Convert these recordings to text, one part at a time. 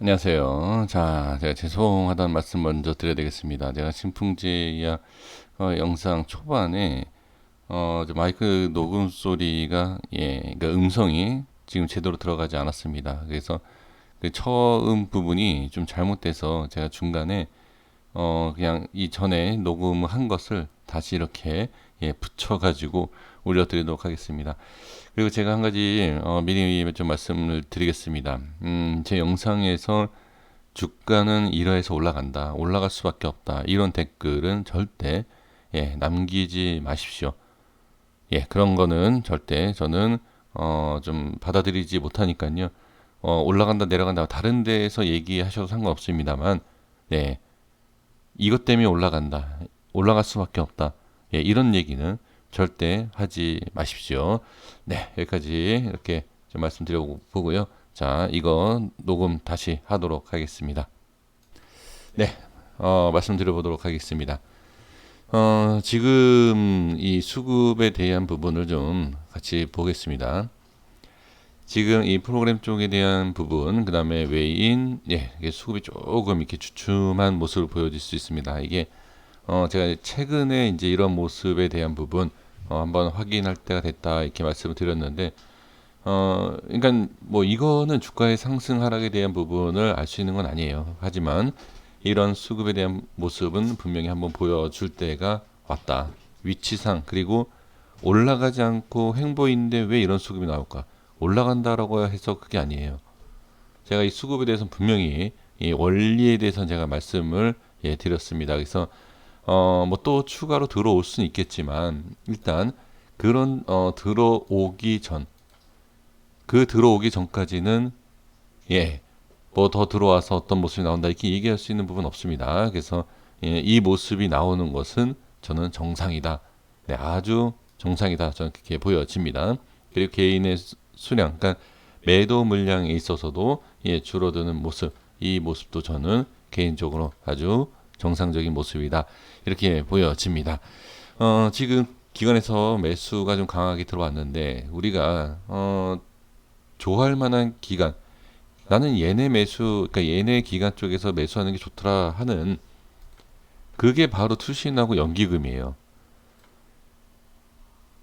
안녕하세요. 자, 제가 죄송하다는 말씀 먼저 드려야 되겠습니다. 제가 신풍제야 어, 영상 초반에 어, 저 마이크 녹음 소리가 예, 그러니까 음성이 지금 제대로 들어가지 않았습니다. 그래서 그 처음 부분이 좀 잘못돼서 제가 중간에 어, 그냥 이 전에 녹음한 것을 다시 이렇게 예, 붙여가지고 올려드리도록 하겠습니다. 그리고 제가 한 가지 어, 미리 좀 말씀을 드리겠습니다. 음, 제 영상에서 주가는 1화에서 올라간다, 올라갈 수밖에 없다 이런 댓글은 절대 예, 남기지 마십시오. 예, 그런 거는 절대 저는 어, 좀 받아들이지 못하니까요. 어, 올라간다 내려간다 다른 데에서 얘기하셔도 상관없습니다만, 네, 이것 때문에 올라간다, 올라갈 수밖에 없다. 예, 이런 얘기는 절대 하지 마십시오. 네, 여기까지 이렇게 좀 말씀드려 보고요. 자, 이거 녹음 다시 하도록 하겠습니다. 네, 어, 말씀드려 보도록 하겠습니다. 어, 지금 이 수급에 대한 부분을 좀 같이 보겠습니다. 지금 이 프로그램 쪽에 대한 부분, 그 다음에 외인, 예, 수급이 조금 이렇게 주춤한 모습을 보여줄 수 있습니다. 이게 어, 제가 최근에 이제 이런 모습에 대한 부분 어, 한번 확인할 때가 됐다 이렇게 말씀을 드렸는데, 어, 그러니까 뭐 이거는 주가의 상승 하락에 대한 부분을 알 수 있는 건 아니에요. 하지만 이런 수급에 대한 모습은 분명히 한번 보여줄 때가 왔다. 위치상 그리고 올라가지 않고 횡보인데 왜 이런 수급이 나올까? 올라간다라고 해서 그게 아니에요. 제가 이 수급에 대해서는 분명히 이 원리에 대해서는 제가 말씀을 예, 드렸습니다. 그래서 어, 뭐 또 추가로 들어올 수는 있겠지만 일단 그런 어, 들어오기 전, 그 들어오기 전까지는 예, 뭐 더 들어와서 어떤 모습이 나온다 이렇게 얘기할 수 있는 부분 없습니다. 그래서 예, 이 모습이 나오는 것은 저는 정상이다. 네, 아주 정상이다. 저는 그렇게 보여집니다. 그리고 개인의 수- 수량, 그러니까 매도 물량에 있어서도 예, 줄어드는 모습, 이 모습도 저는 개인적으로 아주 정상적인 모습이다. 이렇게 보여집니다. 어, 지금 기관에서 매수가 좀 강하게 들어왔는데 우리가 어, 좋아할 만한 기간 나는 얘네 매수 그러니까 얘네 기간 쪽에서 매수하는 게 좋더라 하는 그게 바로 투신하고 연기금이에요.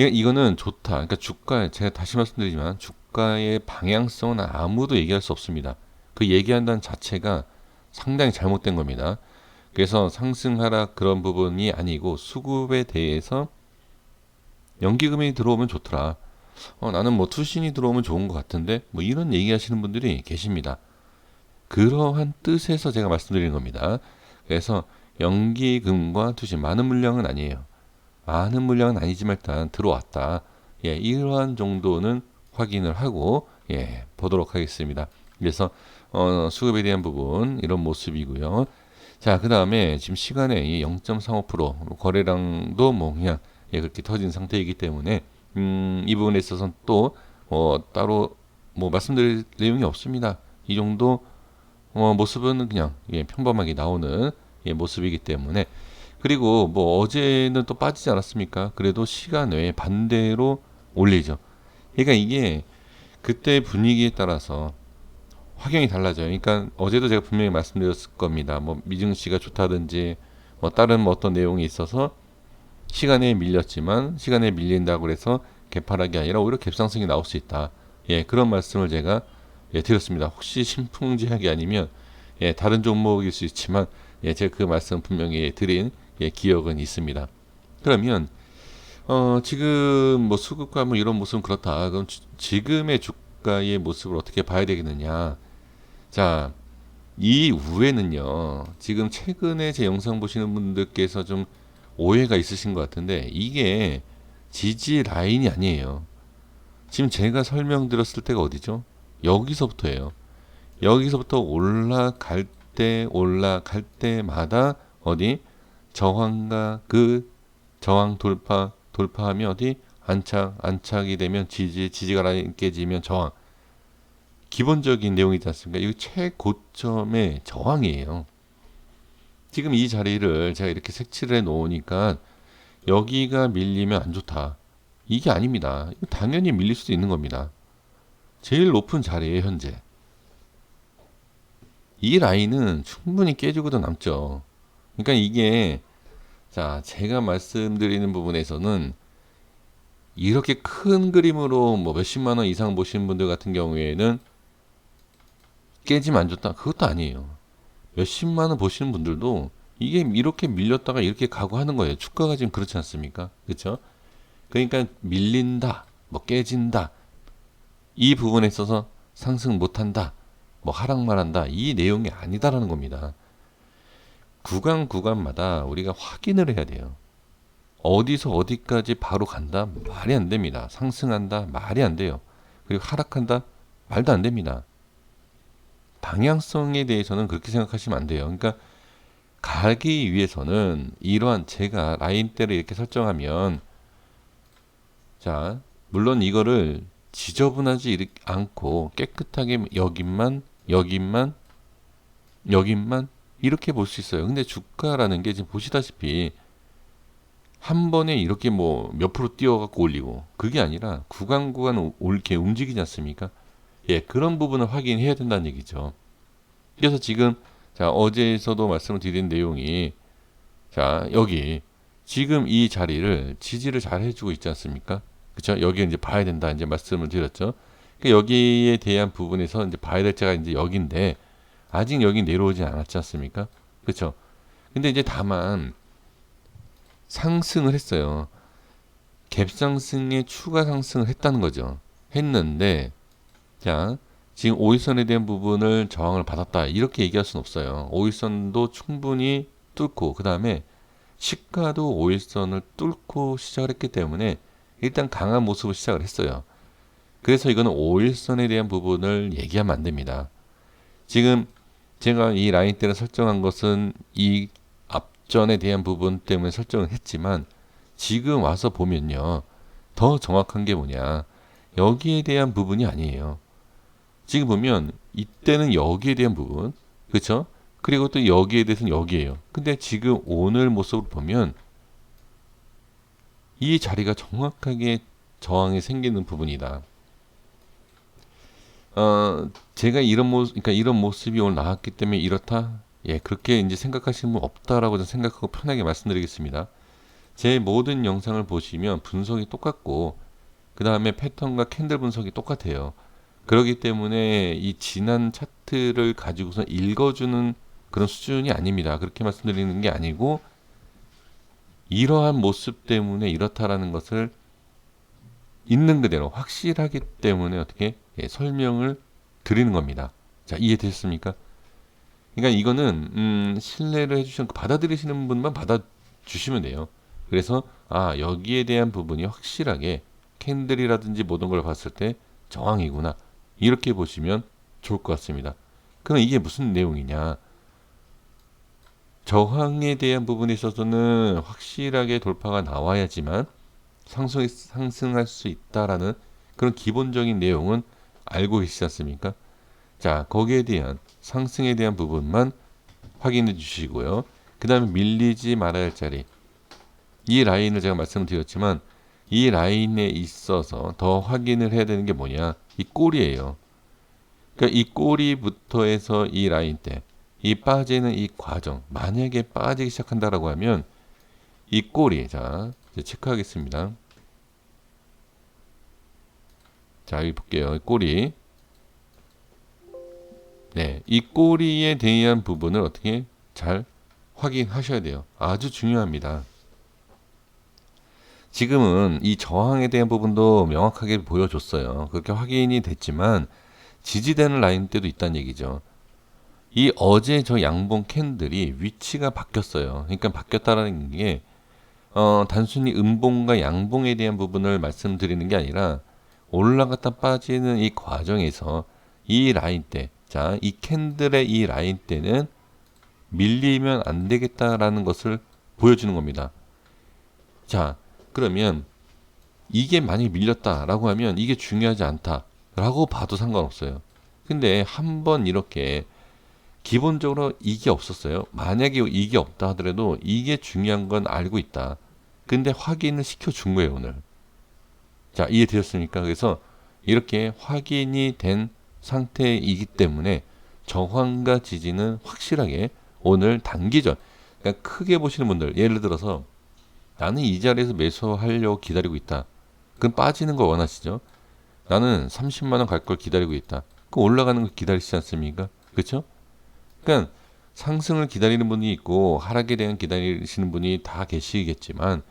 예, 이거는 좋다. 그러니까 주가 제가 다시 말씀드리지만 주가의 방향성은 아무도 얘기할 수 없습니다. 그 얘기한다는 자체가 상당히 잘못된 겁니다. 그래서 상승 하락 그런 부분이 아니고 수급에 대해서 연기금이 들어오면 좋더라. 어, 나는 뭐 투신이 들어오면 좋은 것 같은데 뭐 이런 얘기하시는 분들이 계십니다. 그러한 뜻에서 제가 말씀드리는 겁니다. 그래서 연기금과 투신 많은 물량은 아니에요. 많은 물량은 아니지만 일단 들어왔다. 예, 이러한 정도는 확인을 하고 예, 보도록 하겠습니다. 그래서 어, 수급에 대한 부분 이런 모습이고요. 자, 그 다음에 지금 시간에 이 0.35% 거래량도 뭐 그냥 예, 그렇게 터진 상태이기 때문에 음, 이 부분에 있어서는 또 어, 따로 뭐 말씀드릴 내용이 없습니다. 이 정도 어, 모습은 그냥 예, 평범하게 나오는 예, 모습이기 때문에 그리고 뭐 어제는 또 빠지지 않았습니까? 그래도 시간 외에 반대로 올리죠. 그러니까 이게 그때 분위기에 따라서 확연히 달라져요. 그러니까 어제도 제가 분명히 말씀드렸을 겁니다. 뭐 미증 씨가 좋다든지 뭐 다른 뭐 어떤 내용이 있어서 시간에 밀렸지만 시간에 밀린다고 그래서 개파락이 아니라 오히려 갭상승이 나올 수 있다. 예, 그런 말씀을 제가 예, 드렸습니다. 혹시 신풍제약이 아니면 예, 다른 종목일 수 있지만 예, 제가 그 말씀 분명히 드린 예, 기억은 있습니다. 그러면 어, 지금 뭐 수급과 뭐 이런 모습은 그렇다. 그럼 지- 지금의 주가의 모습을 어떻게 봐야 되겠느냐? 자, 이 후에는요. 지금 최근에 제 영상 보시는 분들께서 좀 오해가 있으신 것 같은데 이게 지지 라인이 아니에요. 지금 제가 설명드렸을 때가 어디죠? 여기서부터예요. 여기서부터 올라갈 때 올라갈 때마다 어디 저항과 그 저항 돌파 돌파하면 어디 안착 안착이 되면 지지 지지가 라인 깨지면 저항 기본적인 내용이지 않습니까? 이거 최고점의 저항이에요. 지금 이 자리를 제가 이렇게 색칠을 해 놓으니까 여기가 밀리면 안 좋다. 이게 아닙니다. 당연히 밀릴 수도 있는 겁니다. 제일 높은 자리에 현재. 이 라인은 충분히 깨지고도 남죠. 그러니까 이게 자 제가 말씀드리는 부분에서는 이렇게 큰 그림으로 뭐 몇십만 원 이상 보시는 분들 같은 경우에는 깨지면 안 좋다. 그것도 아니에요. 몇십만 원 보시는 분들도 이게 이렇게 밀렸다가 이렇게 가고 하는 거예요. 주가가 지금 그렇지 않습니까? 그렇죠? 그러니까 밀린다, 뭐 깨진다. 이 부분에 있어서 상승 못 한다. 뭐 하락만 한다. 이 내용이 아니다라는 겁니다. 구간 구간마다 우리가 확인을 해야 돼요. 어디서 어디까지 바로 간다? 말이 안 됩니다. 상승한다? 말이 안 돼요. 그리고 하락한다? 말도 안 됩니다. 방향성에 대해서는 그렇게 생각하시면 안 돼요. 그러니까 가기 위해서는 이러한 제가 라인대를 이렇게 설정하면 자 물론 이거를 지저분하지 않고 깨끗하게 여긴만 여긴만 여긴만 이렇게 볼 수 있어요. 근데 주가라는 게 지금 보시다시피 한 번에 이렇게 뭐 몇 프로 뛰어갖고 올리고 그게 아니라 구간 구간 이렇게 움직이지 않습니까? 예, 그런 부분을 확인해야 된다는 얘기죠. 그래서 지금 자 어제에서도 말씀을 드린 내용이 자 여기 지금 이 자리를 지지를 잘 해주고 있지 않습니까? 그렇죠? 여기 이제 봐야 된다 이제 말씀을 드렸죠. 그러니까 여기에 대한 부분에서 이제 봐야 될 자가 이제 여기인데 아직 여기 내려오지 않았지 않습니까? 그렇죠? 근데 이제 다만 상승을 했어요. 갭 상승에 추가 상승을 했다는 거죠. 했는데 자 지금 오일선에 대한 부분을 저항을 받았다 이렇게 얘기할 수는 없어요. 오일선도 충분히 뚫고 그 다음에 시가도 오일선을 뚫고 시작을 했기 때문에 일단 강한 모습을 시작을 했어요. 그래서 이거는 오일선에 대한 부분을 얘기하면 안 됩니다. 지금 제가 이 라인대를 설정한 것은 이 앞전에 대한 부분 때문에 설정을 했지만 지금 와서 보면요. 더 정확한 게 뭐냐. 여기에 대한 부분이 아니에요. 지금 보면 이때는 여기에 대한 부분. 그렇죠? 그리고 또 여기에 대해서는 여기에요. 근데 지금 오늘 모습을 보면 이 자리가 정확하게 저항이 생기는 부분이다. 어, 제가 이런 모습, 그러니까 이런 모습이 오늘 나왔기 때문에 이렇다. 예, 그렇게 이제 생각하시는 분 없다라고 생각하고 편하게 말씀드리겠습니다. 제 모든 영상을 보시면 분석이 똑같고, 그 다음에 패턴과 캔들 분석이 똑같아요. 그렇기 때문에 이 지난 차트를 가지고서 읽어주는 그런 수준이 아닙니다. 그렇게 말씀드리는 게 아니고, 이러한 모습 때문에 이렇다라는 것을 있는 그대로 확실하기 때문에 어떻게 예, 설명을 드리는 겁니다. 자, 이해되셨습니까? 그러니까 이거는 음, 신뢰를 해주시는 받아들이시는 분만 받아주시면 돼요. 그래서 아 여기에 대한 부분이 확실하게 캔들이라든지 모든 걸 봤을 때 저항이구나 이렇게 보시면 좋을 것 같습니다. 그럼 이게 무슨 내용이냐? 저항에 대한 부분에 있어서는 확실하게 돌파가 나와야지만 상승, 상승할 수 있다라는 그런 기본적인 내용은 알고 계시지 않습니까? 자, 거기에 대한 상승에 대한 부분만 확인해 주시고요. 그 다음에 밀리지 말아야 할 자리. 이 라인을 제가 말씀드렸지만 이 라인에 있어서 더 확인을 해야 되는 게 뭐냐? 이 꼬리예요. 그러니까 이 꼬리부터 해서 이 라인 때, 이 빠지는 이 과정, 만약에 빠지기 시작한다라고 하면 이 꼬리, 자, 체크하겠습니다. 자, 여기 볼게요. 꼬리. 네, 이 꼬리에 대한 부분을 어떻게 잘 확인하셔야 돼요. 아주 중요합니다. 지금은 이 저항에 대한 부분도 명확하게 보여줬어요. 그렇게 확인이 됐지만 지지되는 라인 때도 있다는 얘기죠. 이 어제 저 양봉 캔들이 위치가 바뀌었어요. 그러니까 바뀌었다는 게 어, 단순히 음봉과 양봉에 대한 부분을 말씀드리는 게 아니라 올라갔다 빠지는 이 과정에서 이 라인 때, 자, 이 캔들의 이 라인 때는 밀리면 안 되겠다라는 것을 보여주는 겁니다. 자, 그러면 이게 만약에 밀렸다라고 하면 이게 중요하지 않다라고 봐도 상관없어요. 근데 한 번 이렇게 기본적으로 이게 없었어요. 만약에 이게 없다 하더라도 이게 중요한 건 알고 있다. 근데 확인을 시켜준 거예요, 오늘. 자, 이해되셨습니까? 그래서 이렇게 확인이 된 상태이기 때문에 저항과 지지는 확실하게 오늘 단기전 그러니까 크게 보시는 분들 예를 들어서 나는 이 자리에서 매수하려고 기다리고 있다. 그럼 빠지는 거 원하시죠? 나는 30만 원 갈 걸 기다리고 있다. 그럼 올라가는 거 기다리시지 않습니까? 그렇죠? 그러니까 상승을 기다리는 분이 있고 하락에 대한 기다리시는 분이 다 계시겠지만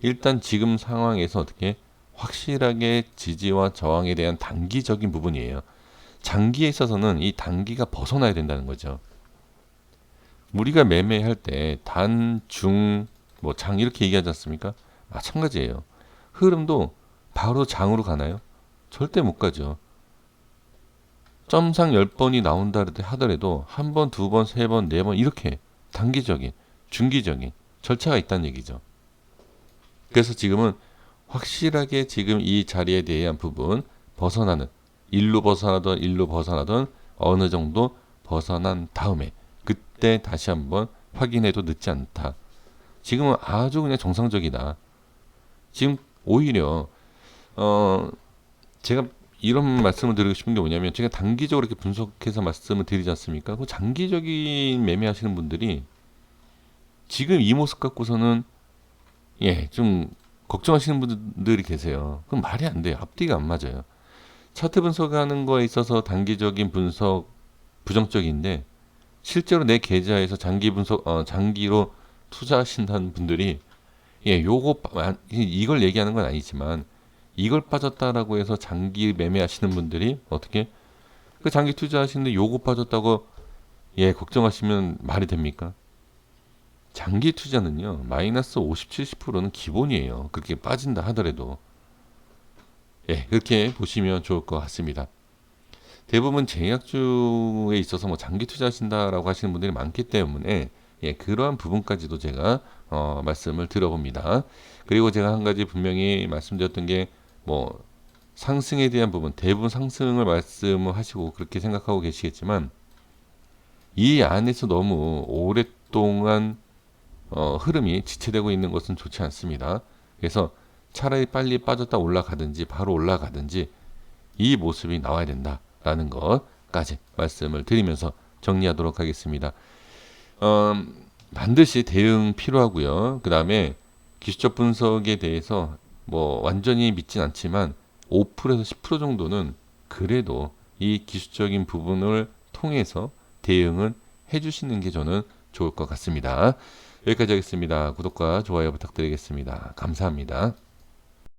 일단 지금 상황에서 어떻게 확실하게 지지와 저항에 대한 단기적인 부분이에요. 장기에 있어서는 이 단기가 벗어나야 된다는 거죠. 우리가 매매할 때 단, 중, 뭐 장 이렇게 얘기하지 않습니까? 마찬가지예요. 흐름도 바로 장으로 가나요? 절대 못 가죠. 점상 10번이 나온다 하더라도 한 번, 두 번, 세 번, 네 번 이렇게 단기적인, 중기적인 절차가 있다는 얘기죠. 그래서 지금은 확실하게 지금 이 자리에 대한 부분 벗어나는 일로 벗어나던 일로 벗어나던 어느 정도 벗어난 다음에 그때 다시 한번 확인해도 늦지 않다. 지금은 아주 그냥 정상적이다. 지금 오히려 어 제가 이런 말씀을 드리고 싶은 게 뭐냐면 제가 단기적으로 이렇게 분석해서 말씀을 드리지 않습니까? 그 장기적인 매매하시는 분들이 지금 이 모습 갖고서는 예, 좀 걱정하시는 분들이 계세요. 그럼 말이 안 돼요. 앞뒤가 안 맞아요. 차트 분석하는 거에 있어서 단기적인 분석 부정적인데 실제로 내 계좌에서 장기 분석 어, 장기로 투자하신다는 분들이 예, 요거 빠- 이걸 얘기하는 건 아니지만 이걸 빠졌다라고 해서 장기 매매하시는 분들이 어떻게 그 장기 투자하시는데 요거 빠졌다고 예, 걱정하시면 말이 됩니까? 장기 투자는요, 마이너스 50, 70%는 기본이에요. 그렇게 빠진다 하더라도. 예, 그렇게 보시면 좋을 것 같습니다. 대부분 제약주에 있어서 뭐 장기 투자하신다라고 하시는 분들이 많기 때문에 예, 그러한 부분까지도 제가 어, 말씀을 들어봅니다. 그리고 제가 한 가지 분명히 말씀드렸던 게 뭐 상승에 대한 부분 대부분 상승을 말씀을 하시고 그렇게 생각하고 계시겠지만 이 안에서 너무 오랫동안 어, 흐름이 지체되고 있는 것은 좋지 않습니다. 그래서 차라리 빨리 빠졌다 올라가든지 바로 올라가든지 이 모습이 나와야 된다라는 것까지 말씀을 드리면서 정리하도록 하겠습니다. 어, 반드시 대응 필요하고요. 그 다음에 기술적 분석에 대해서 뭐 완전히 믿진 않지만 5%에서 10% 정도는 그래도 이 기술적인 부분을 통해서 대응을 해주시는 게 저는 좋을 것 같습니다. 여기까지 하겠습니다. 구독과 좋아요 부탁드리겠습니다. 감사합니다.